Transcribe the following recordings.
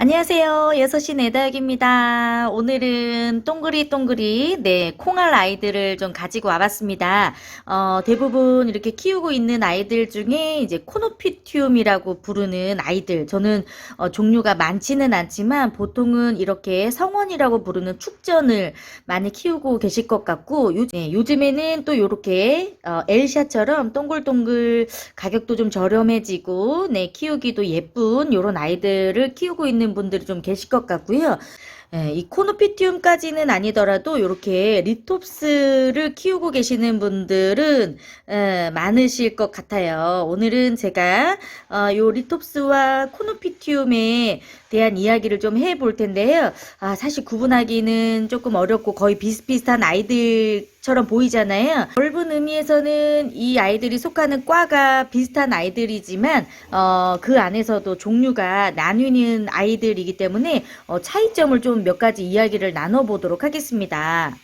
안녕하세요. 6시 네다역입니다. 오늘은 동그리 동그리, 네, 콩알 아이들을 좀 가지고 와봤습니다. 어, 대부분 이렇게 키우고 있는 아이들 중에 이제 코노피티움이라고 부르는 아이들. 저는 어, 종류가 많지는 않지만 보통은 이렇게 성원이라고 부르는 축전을 많이 키우고 계실 것 같고, 요, 네, 요즘에는 또 이렇게 어, 엘샤처럼 동글동글 가격도 좀 저렴해지고, 네, 키우기도 예쁜 이런 아이들을 키우고 있는 분들이 좀 계실 것 같고요. 예, 이 코노피티움까지는 아니더라도 이렇게 리톱스를 키우고 계시는 분들은 예, 많으실 것 같아요. 오늘은 제가 어, 요 리톱스와 코노피티움에 대한 이야기를 좀 해볼 텐데요. 아, 사실 구분하기는 조금 어렵고 거의 비슷비슷한 아이들 처럼 보이잖아요. 넓은 의미에서는 이 아이들이 속하는 과가 비슷한 아이들이지만 어, 그 안에서도 종류가 나뉘는 아이들이기 때문에 어, 차이점을 좀 몇 가지 이야기를 나눠보도록 하겠습니다.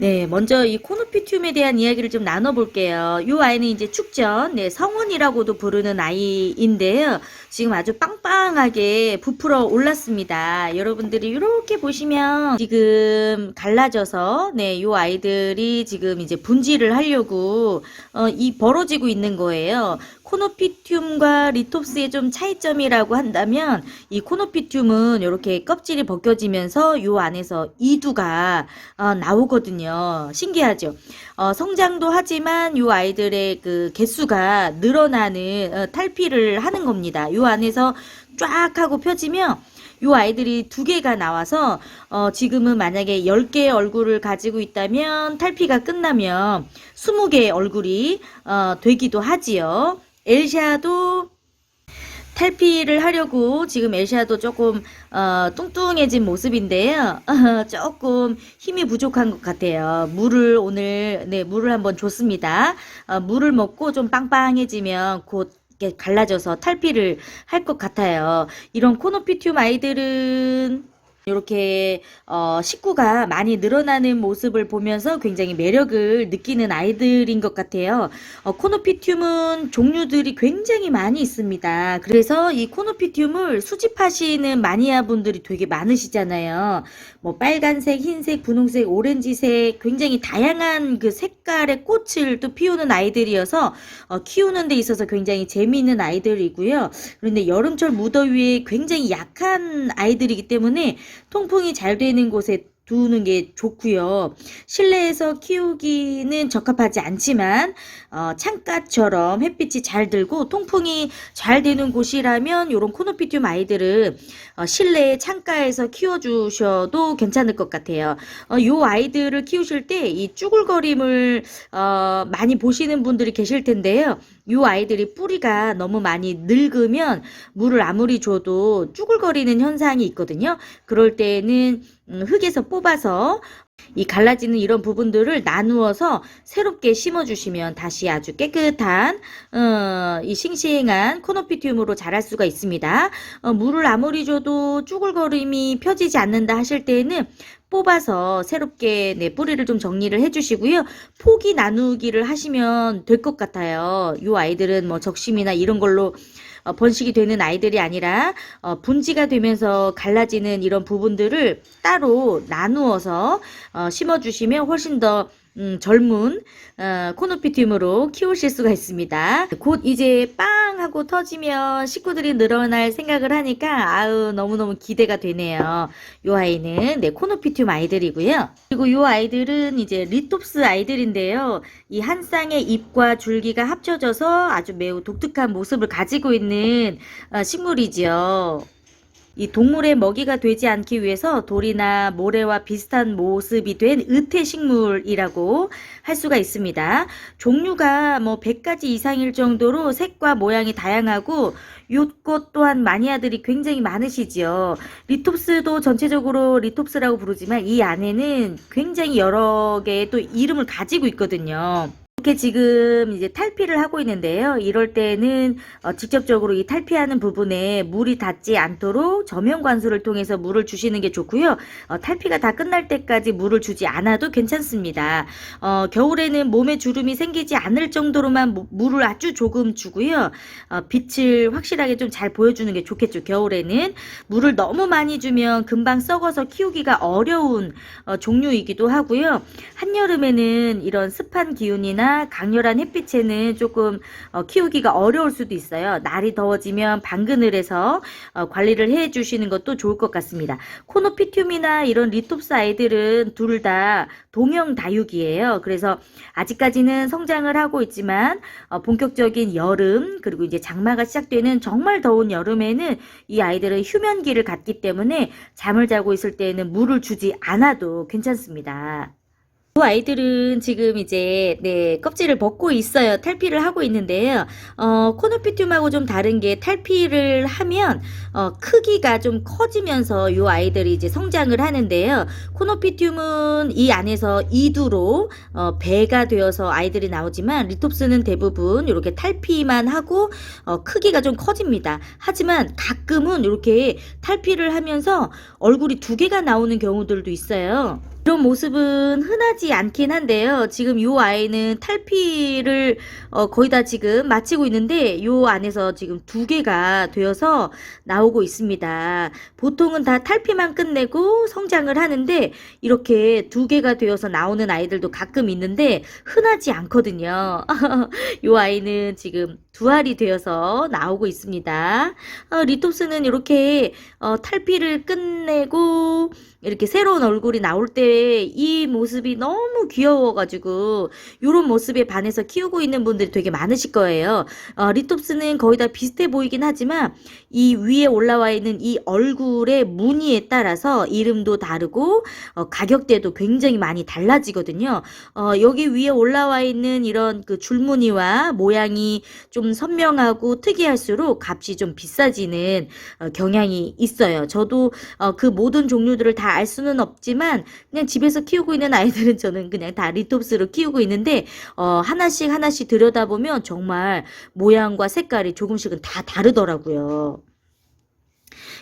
네, 먼저 이 코노피튬에 대한 이야기를 좀 나눠볼게요. 이 아이는 이제 축전, 네, 성운이라고도 부르는 아이인데요. 지금 아주 빵빵하게 부풀어 올랐습니다. 여러분들이 이렇게 보시면 지금 갈라져서, 네, 이 아이들이 지금 이제 분질을 하려고, 어, 이 벌어지고 있는 거예요. 코노피튬과 리톱스의 좀 차이점이라고 한다면 이 코노피튬은 이렇게 껍질이 벗겨지면서 요 안에서 이두가 어, 나오거든요. 신기하죠? 어, 성장도 하지만 요 아이들의 그 개수가 늘어나는 어, 탈피를 하는 겁니다. 요 안에서 쫙 하고 펴지면 요 아이들이 두 개가 나와서 어 지금은 만약에 10개의 얼굴을 가지고 있다면 탈피가 끝나면 20개의 얼굴이 어 되기도 하지요. 엘샤도 탈피를 하려고 지금 엘샤도 조금 어, 뚱뚱해진 모습인데요. 조금 힘이 부족한 것 같아요. 물을 오늘 네 물을 한번 줬습니다. 어, 물을 먹고 좀 빵빵해지면 곧 갈라져서 탈피를 할 것 같아요. 이런 코노피튬 아이들은 이렇게 어, 식구가 많이 늘어나는 모습을 보면서 굉장히 매력을 느끼는 아이들인 것 같아요. 어, 코노피튬은 종류들이 굉장히 많이 있습니다. 그래서 이 코노피튬을 수집하시는 마니아 분들이 되게 많으시잖아요. 뭐 빨간색, 흰색, 분홍색, 오렌지색 굉장히 다양한 그 색깔의 꽃을 또 피우는 아이들이어서 어, 키우는 데 있어서 굉장히 재미있는 아이들이고요. 그런데 여름철 무더위에 굉장히 약한 아이들이기 때문에 통풍이 잘 되는 곳에 두는 게 좋고요. 실내에서 키우기는 적합하지 않지만 어, 창가처럼 햇빛이 잘 들고 통풍이 잘 되는 곳이라면 이런 코노피튬 아이들은 어, 실내 창가에서 키워주셔도 괜찮을 것 같아요. 어, 요 아이들을 키우실 때 이 쭈글거림을 어, 많이 보시는 분들이 계실 텐데요. 요 아이들이 뿌리가 너무 많이 늙으면 물을 아무리 줘도 쭈글거리는 현상이 있거든요. 그럴 때는 음, 흙에서 뽑아서 이 갈라지는 이런 부분들을 나누어서 새롭게 심어주시면 다시 아주 깨끗한 어, 이 싱싱한 코노피튬으로 자랄 수가 있습니다. 어, 물을 아무리 줘도 쭈글거림이 펴지지 않는다 하실 때에는 뽑아서 새롭게 네, 뿌리를 좀 정리를 해주시고요. 포기 나누기를 하시면 될 것 같아요. 이 아이들은 뭐 적심이나 이런 걸로 어, 번식이 되는 아이들이 아니라 어, 분지가 되면서 갈라지는 이런 부분들을 따로 나누어서 어, 심어주시면 훨씬 더 음, 젊은 어, 코노피튬으로 키우실 수가 있습니다. 곧 이제 빵 하고 터지면 식구들이 늘어날 생각을 하니까 아우 너무너무 기대가 되네요. 요 아이는 네 코노피튬 아이들이고요. 그리고 요 아이들은 이제 리톱스 아이들인데요. 이 한 쌍의 잎과 줄기가 합쳐져서 아주 매우 독특한 모습을 가지고 있는 어, 식물이지요. 이 동물의 먹이가 되지 않기 위해서 돌이나 모래와 비슷한 모습이 된 의태 식물이라고 할 수가 있습니다. 종류가 뭐 100가지 이상일 정도로 색과 모양이 다양하고 요꽃 또한 마니아들이 굉장히 많으시지요. 리톱스도 전체적으로 리톱스라고 부르지만 이 안에는 굉장히 여러 개의 또 이름을 가지고 있거든요. 이렇게 지금 이제 탈피를 하고 있는데요. 이럴 때는 어, 직접적으로 이 탈피하는 부분에 물이 닿지 않도록 저면 관수를 통해서 물을 주시는 게 좋고요. 어, 탈피가 다 끝날 때까지 물을 주지 않아도 괜찮습니다. 어, 겨울에는 몸에 주름이 생기지 않을 정도로만 무- 물을 아주 조금 주고요. 어, 빛을 확실하게 좀 잘 보여주는 게 좋겠죠. 겨울에는 물을 너무 많이 주면 금방 썩어서 키우기가 어려운 어, 종류이기도 하고요. 한여름에는 이런 습한 기운이나 강렬한 햇빛에는 조금 어, 키우기가 어려울 수도 있어요. 날이 더워지면 방그늘에서 어, 관리를 해 주시는 것도 좋을 것 같습니다. 코노피튬이나 이런 리톱스 아이들은 둘 다 동형 다육이에요. 그래서 아직까지는 성장을 하고 있지만 어, 본격적인 여름 그리고 이제 장마가 시작되는 정말 더운 여름에는 이 아이들은 휴면기를 갖기 때문에 잠을 자고 있을 때에는 물을 주지 않아도 괜찮습니다. 이 아이들은 지금 이제 네 껍질을 벗고 있어요. 탈피를 하고 있는데요. 어, 코노피튬하고 좀 다른 게 탈피를 하면 어, 크기가 좀 커지면서 이 아이들이 이제 성장을 하는데요. 코노피튬은 이 안에서 이두로 어, 배가 되어서 아이들이 나오지만 리톱스는 대부분 이렇게 탈피만 하고 어, 크기가 좀 커집니다. 하지만 가끔은 이렇게 탈피를 하면서 얼굴이 두 개가 나오는 경우들도 있어요. 이런 모습은 흔하지 않긴 한데요. 지금 이 아이는 탈피를 어, 거의 다 지금 마치고 있는데 이 안에서 지금 두 개가 되어서 나오고 있습니다. 보통은 다 탈피만 끝내고 성장을 하는데 이렇게 두 개가 되어서 나오는 아이들도 가끔 있는데 흔하지 않거든요. 이 아이는 지금 두 알이 되어서 나오고 있습니다. 어, 리톱스는 이렇게 어, 탈피를 끝내고 이렇게 새로운 얼굴이 나올 때이 모습이 너무 귀여워가지고 이런 모습에 반해서 키우고 있는 분들이 되게 많으실 거예요. 어, 리톱스는 거의 다 비슷해 보이긴 하지만 이 위에 올라와 있는 이 얼굴의 무늬에 따라서 이름도 다르고 어, 가격대도 굉장히 많이 달라지거든요. 어, 여기 위에 올라와 있는 이런 그 줄무늬와 모양이 좀 선명하고 특이할수록 값이 좀 비싸지는 어, 경향이 있어요. 저도 어, 그 모든 종류들을 다 알 수는 없지만 그냥 집에서 키우고 있는 아이들은 저는 그냥 다 리톱스로 키우고 있는데 어, 하나씩 하나씩 들여다보면 정말 모양과 색깔이 조금씩은 다 다르더라고요.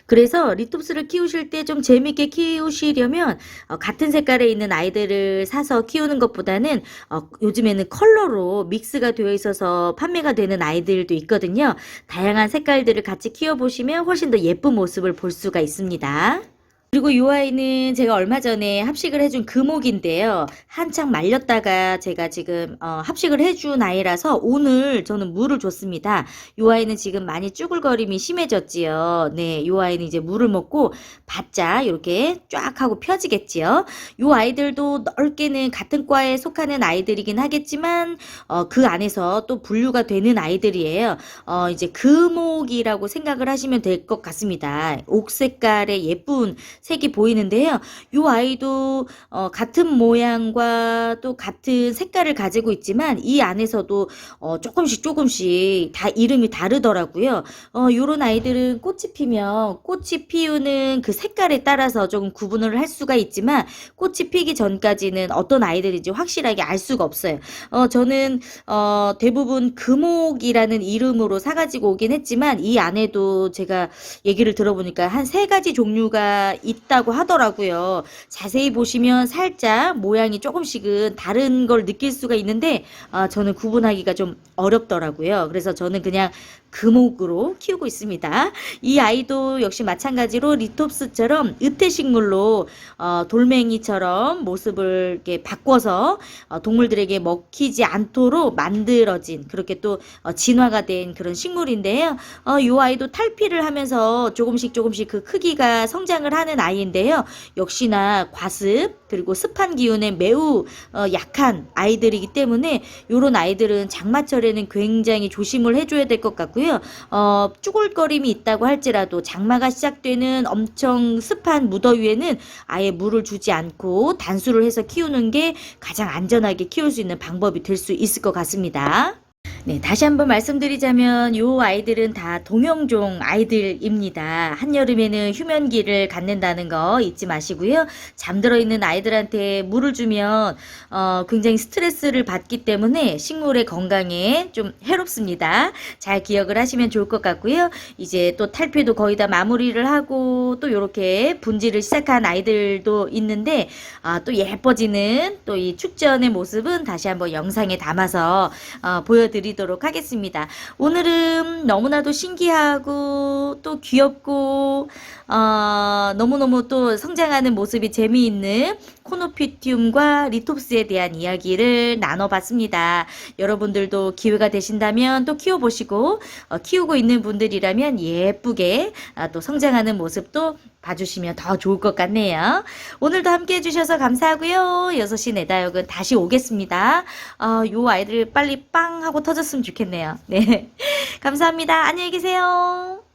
그래서 리톱스를 키우실 때 좀 재밌게 키우시려면 어, 같은 색깔에 있는 아이들을 사서 키우는 것보다는 어, 요즘에는 컬러로 믹스가 되어 있어서 판매가 되는 아이들도 있거든요. 다양한 색깔들을 같이 키워보시면 훨씬 더 예쁜 모습을 볼 수가 있습니다. 그리고 이 아이는 제가 얼마 전에 합식을 해준 금옥인데요. 한창 말렸다가 제가 지금 어, 합식을 해준 아이라서 오늘 저는 물을 줬습니다. 이 아이는 지금 많이 쭈글거림이 심해졌지요. 네, 이 아이는 이제 물을 먹고 바짝 이렇게 쫙 하고 펴지겠지요. 이 아이들도 넓게는 같은 과에 속하는 아이들이긴 하겠지만 어, 그 안에서 또 분류가 되는 아이들이에요. 어, 이제 금옥이라고 생각을 하시면 될 것 같습니다. 옥 색깔의 예쁜 색이 보이는데요. 이 아이도 어, 같은 모양과 또 같은 색깔을 가지고 있지만 이 안에서도 어, 조금씩 조금씩 다 이름이 다르더라고요. 어, 요런 아이들은 꽃이 피면 꽃이 피우는 그 색깔에 따라서 조금 구분을 할 수가 있지만 꽃이 피기 전까지는 어떤 아이들인지 확실하게 알 수가 없어요. 어, 저는 어, 대부분 금옥이라는 이름으로 사가지고 오긴 했지만 이 안에도 제가 얘기를 들어보니까 한 세 가지 종류가 있 다고 하더라고요. 자세히 보시면 살짝 모양이 조금씩은 다른 걸 느낄 수가 있는데 아, 저는 구분하기가 좀 어렵더라고요. 그래서 저는 그냥 금옥으로 키우고 있습니다. 이 아이도 역시 마찬가지로 리톱스처럼 으태식물로 어, 돌멩이처럼 모습을 이렇게 바꿔서 어, 동물들에게 먹히지 않도록 만들어진 그렇게 또 어, 진화가 된 그런 식물인데요. 어, 이 아이도 탈피를 하면서 조금씩 조금씩 그 크기가 성장을 하는 아이인데요. 역시나 과습 그리고 습한 기운에 매우 어, 약한 아이들이기 때문에 이런 아이들은 장마철에는 굉장히 조심을 해줘야 될 것 같고 요. 어, 쭈글거림이 있다고 할지라도 장마가 시작되는 엄청 습한 무더위에는 아예 물을 주지 않고 단수를 해서 키우는 게 가장 안전하게 키울 수 있는 방법이 될 수 있을 것 같습니다. 네, 다시 한번 말씀드리자면 요 아이들은 다 동형종 아이들입니다. 한여름에는 휴면기를 갖는다는 거 잊지 마시고요. 잠들어 있는 아이들한테 물을 주면 어, 굉장히 스트레스를 받기 때문에 식물의 건강에 좀 해롭습니다. 잘 기억을 하시면 좋을 것 같고요. 이제 또 탈피도 거의 다 마무리를 하고 또 요렇게 분지를 시작한 아이들도 있는데 아, 또 예뻐지는 또 이 축전의 모습은 다시 한번 영상에 담아서 어, 보여드 리도록 하겠습니다. 오늘은 너무나도 신기하고 또 귀엽고 어, 너무너무 또 성장하는 모습이 재미있는 코노피튬과 리톱스에 대한 이야기를 나눠봤습니다. 여러분들도 기회가 되신다면 또 키워보시고 어, 키우고 있는 분들이라면 예쁘게 아, 또 성장하는 모습도 봐주시면 더 좋을 것 같네요. 오늘도 함께 해주셔서 감사하고요. 6시 내다역은 다시 오겠습니다. 어, 요 아이들 빨리 빵 하고 터졌으면 좋겠네요. 네. 감사합니다. 안녕히 계세요.